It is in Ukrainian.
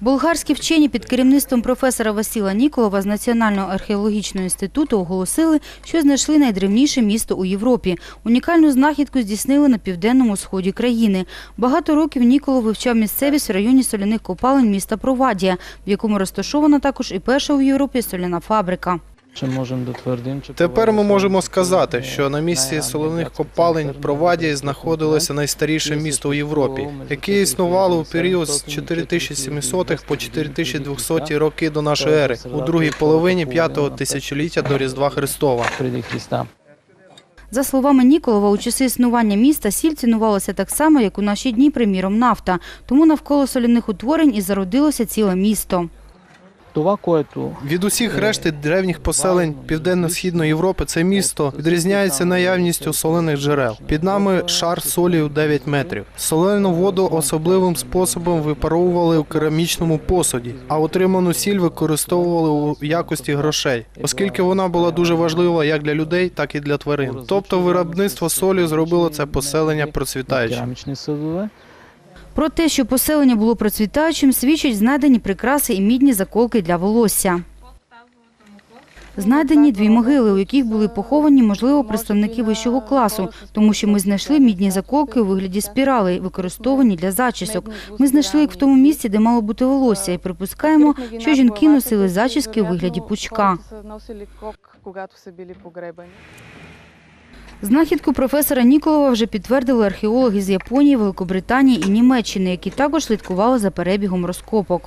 Болгарські вчені під керівництвом професора Васіла Ніколова з Національного археологічного інституту оголосили, що знайшли найдревніше місто у Європі. Унікальну знахідку здійснили на південному сході країни. Багато років Ніколов вивчав місцевість в районі соляних копалень міста Провадія, в якому розташована також і перша у Європі соляна фабрика. Чи можемо дотвердимо, чи Тепер ми можемо сказати, що на місці соляних копалень Провадії знаходилося найстаріше місто у Європі, яке існувало у період з 4700 по 4200 роки до нашої ери, у другій половині п'ятого тисячоліття до Різдва Христова. За словами Ніколова, у часи існування міста сіль цінувалася так само, як у наші дні, приміром, нафта. Тому навколо соляних утворень і зародилося ціле місто. Від усіх решти древніх поселень південно-східної Європи це місто відрізняється наявністю солених джерел. Під нами шар солі у 9 метрів. Солену воду особливим способом випаровували у керамічному посуді, а отриману сіль використовували у якості грошей, оскільки вона була дуже важлива як для людей, так і для тварин. Тобто виробництво солі зробило це поселення процвітаючим. Про те, що поселення було процвітаючим, свідчать знайдені прикраси і мідні заколки для волосся. Знайдені дві могили, у яких були поховані, можливо, представники вищого класу, тому що ми знайшли мідні заколки у вигляді спіралей, використовані для зачісок. Ми знайшли їх в тому місці, де мало бути волосся, і припускаємо, що жінки носили зачіски у вигляді пучка. Знахідку професора Ніколова вже підтвердили археологи з Японії, Великобританії і Німеччини, які також слідкували за перебігом розкопок.